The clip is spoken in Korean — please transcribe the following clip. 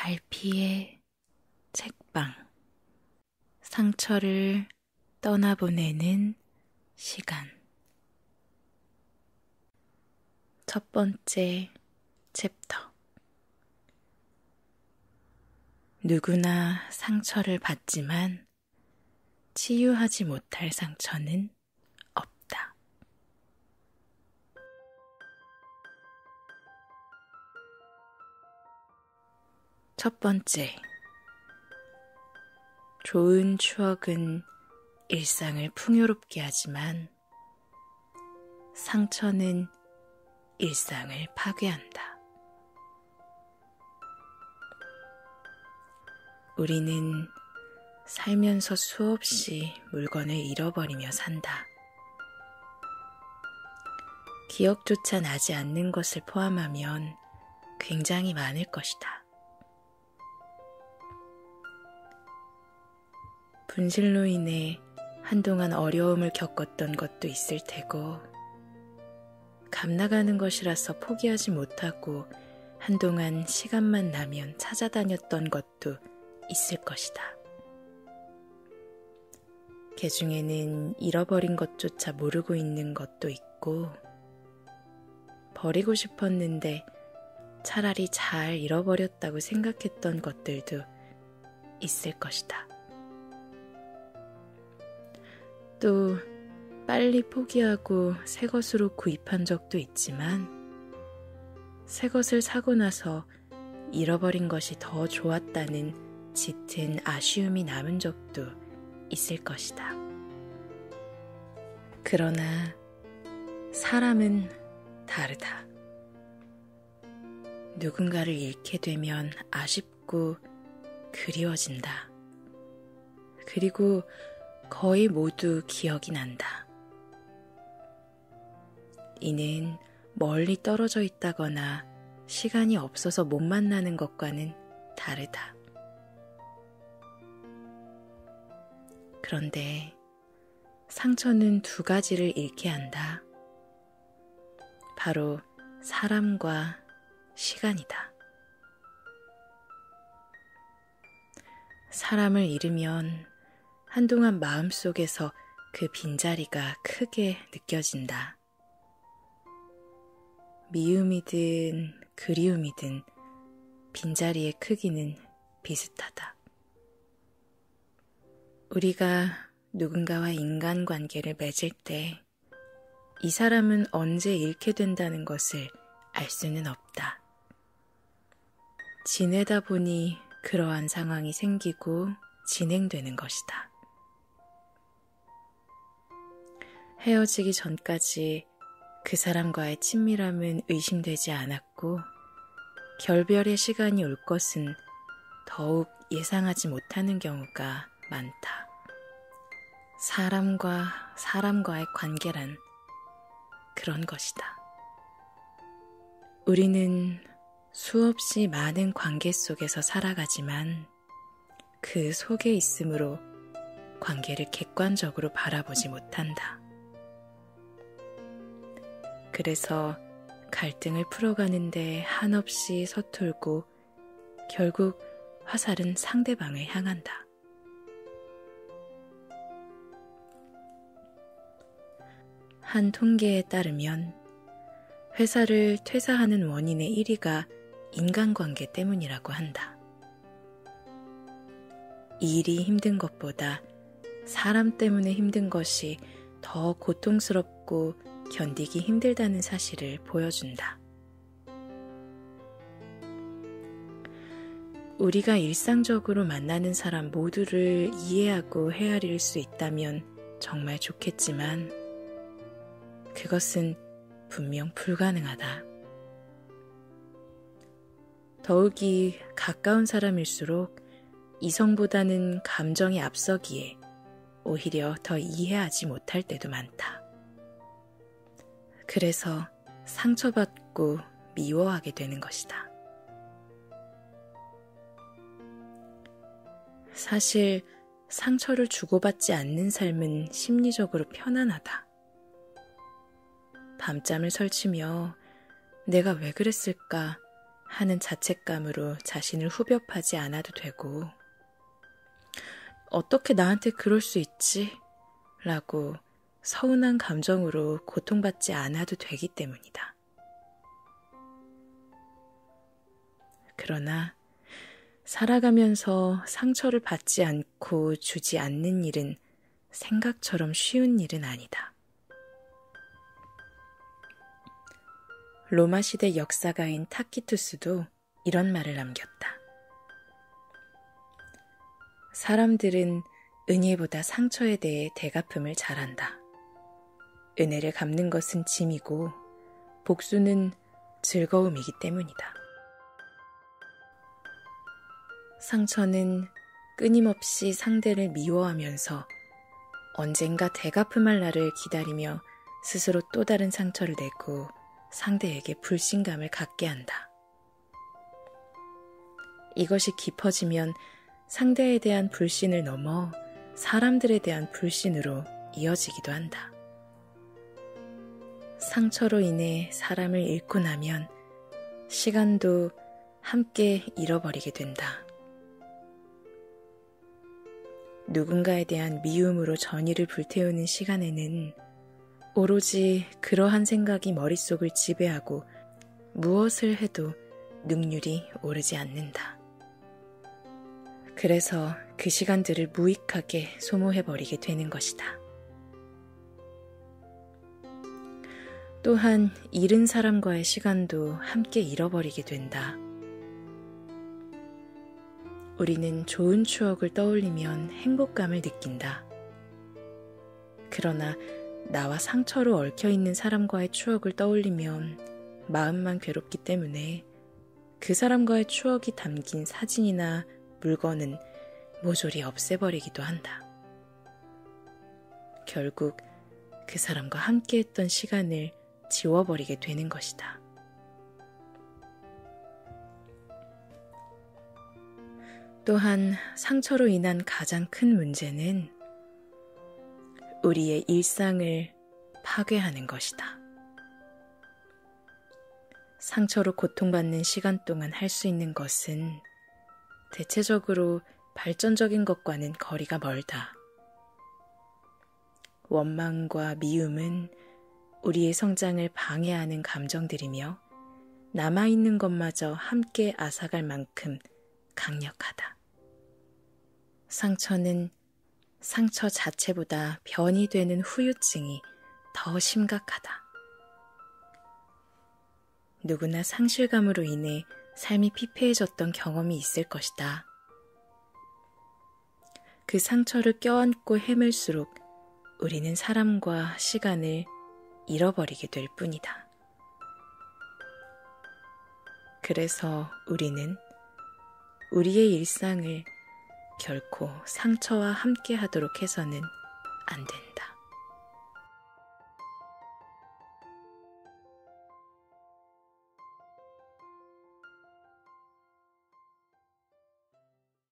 RP의 책방. 상처를 떠나보내는 시간. 첫 번째 챕터. 누구나 상처를 받지만 치유하지 못할 상처는 첫 번째, 좋은 추억은 일상을 풍요롭게 하지만 상처는 일상을 파괴한다. 우리는 살면서 수없이 물건을 잃어버리며 산다. 기억조차 나지 않는 것을 포함하면 굉장히 많을 것이다. 분실로 인해 한동안 어려움을 겪었던 것도 있을 테고, 감 나가는 것이라서 포기하지 못하고 한동안 시간만 나면 찾아다녔던 것도 있을 것이다. 개 중에는 잃어버린 것조차 모르고 있는 것도 있고, 버리고 싶었는데 차라리 잘 잃어버렸다고 생각했던 것들도 있을 것이다. 또 빨리 포기하고 새 것으로 구입한 적도 있지만 새 것을 사고 나서 잃어버린 것이 더 좋았다는 짙은 아쉬움이 남은 적도 있을 것이다. 그러나 사람은 다르다. 누군가를 잃게 되면 아쉽고 그리워진다. 그리고 거의 모두 기억이 난다. 이는 멀리 떨어져 있다거나 시간이 없어서 못 만나는 것과는 다르다. 그런데 상처는 두 가지를 잃게 한다. 바로 사람과 시간이다. 사람을 잃으면 한동안 마음속에서 그 빈자리가 크게 느껴진다. 미움이든 그리움이든 빈자리의 크기는 비슷하다. 우리가 누군가와 인간관계를 맺을 때 이 사람은 언제 잃게 된다는 것을 알 수는 없다. 지내다 보니 그러한 상황이 생기고 진행되는 것이다. 헤어지기 전까지 그 사람과의 친밀함은 의심되지 않았고 결별의 시간이 올 것은 더욱 예상하지 못하는 경우가 많다. 사람과 사람과의 관계란 그런 것이다. 우리는 수없이 많은 관계 속에서 살아가지만 그 속에 있으므로 관계를 객관적으로 바라보지 못한다. 그래서 갈등을 풀어가는데 한없이 서툴고 결국 화살은 상대방을 향한다. 한 통계에 따르면 회사를 퇴사하는 원인의 1위가 인간관계 때문이라고 한다. 일이 힘든 것보다 사람 때문에 힘든 것이 더 고통스럽고 견디기 힘들다는 사실을 보여준다. 우리가 일상적으로 만나는 사람 모두를 이해하고 헤아릴 수 있다면 정말 좋겠지만 그것은 분명 불가능하다. 더욱이 가까운 사람일수록 이성보다는 감정이 앞서기에 오히려 더 이해하지 못할 때도 많다. 그래서 상처받고 미워하게 되는 것이다. 사실 상처를 주고받지 않는 삶은 심리적으로 편안하다. 밤잠을 설치며 내가 왜 그랬을까 하는 자책감으로 자신을 후벼파지 않아도 되고, 어떻게 나한테 그럴 수 있지? 라고 서운한 감정으로 고통받지 않아도 되기 때문이다. 그러나 살아가면서 상처를 받지 않고 주지 않는 일은 생각처럼 쉬운 일은 아니다. 로마 시대 역사가인 타키투스도 이런 말을 남겼다. 사람들은 은혜보다 상처에 대해 대가품을 잘한다. 은혜를 갚는 것은 짐이고 복수는 즐거움이기 때문이다. 상처는 끊임없이 상대를 미워하면서 언젠가 대가품할 날을 기다리며 스스로 또 다른 상처를 내고 상대에게 불신감을 갖게 한다. 이것이 깊어지면 상대에 대한 불신을 넘어 사람들에 대한 불신으로 이어지기도 한다. 상처로 인해 사람을 잃고 나면 시간도 함께 잃어버리게 된다. 누군가에 대한 미움으로 전의를 불태우는 시간에는 오로지 그러한 생각이 머릿속을 지배하고 무엇을 해도 능률이 오르지 않는다. 그래서 그 시간들을 무익하게 소모해버리게 되는 것이다. 또한 잃은 사람과의 시간도 함께 잃어버리게 된다. 우리는 좋은 추억을 떠올리면 행복감을 느낀다. 그러나 나와 상처로 얽혀 있는 사람과의 추억을 떠올리면 마음만 괴롭기 때문에 그 사람과의 추억이 담긴 사진이나 물건은 모조리 없애버리기도 한다. 결국 그 사람과 함께 했던 시간을 지워버리게 되는 것이다. 또한 상처로 인한 가장 큰 문제는 우리의 일상을 파괴하는 것이다. 상처로 고통받는 시간 동안 할 수 있는 것은 대체적으로 발전적인 것과는 거리가 멀다. 원망과 미움은 우리의 성장을 방해하는 감정들이며 남아있는 것마저 함께 앗아갈 만큼 강력하다. 상처는 상처 자체보다 변이 되는 후유증이 더 심각하다. 누구나 상실감으로 인해 삶이 피폐해졌던 경험이 있을 것이다. 그 상처를 껴안고 헤맬수록 우리는 사람과 시간을 잃어버리게 될 뿐이다. 그래서 우리는 우리의 일상을 결코 상처와 함께 하도록 해서는 안 된다.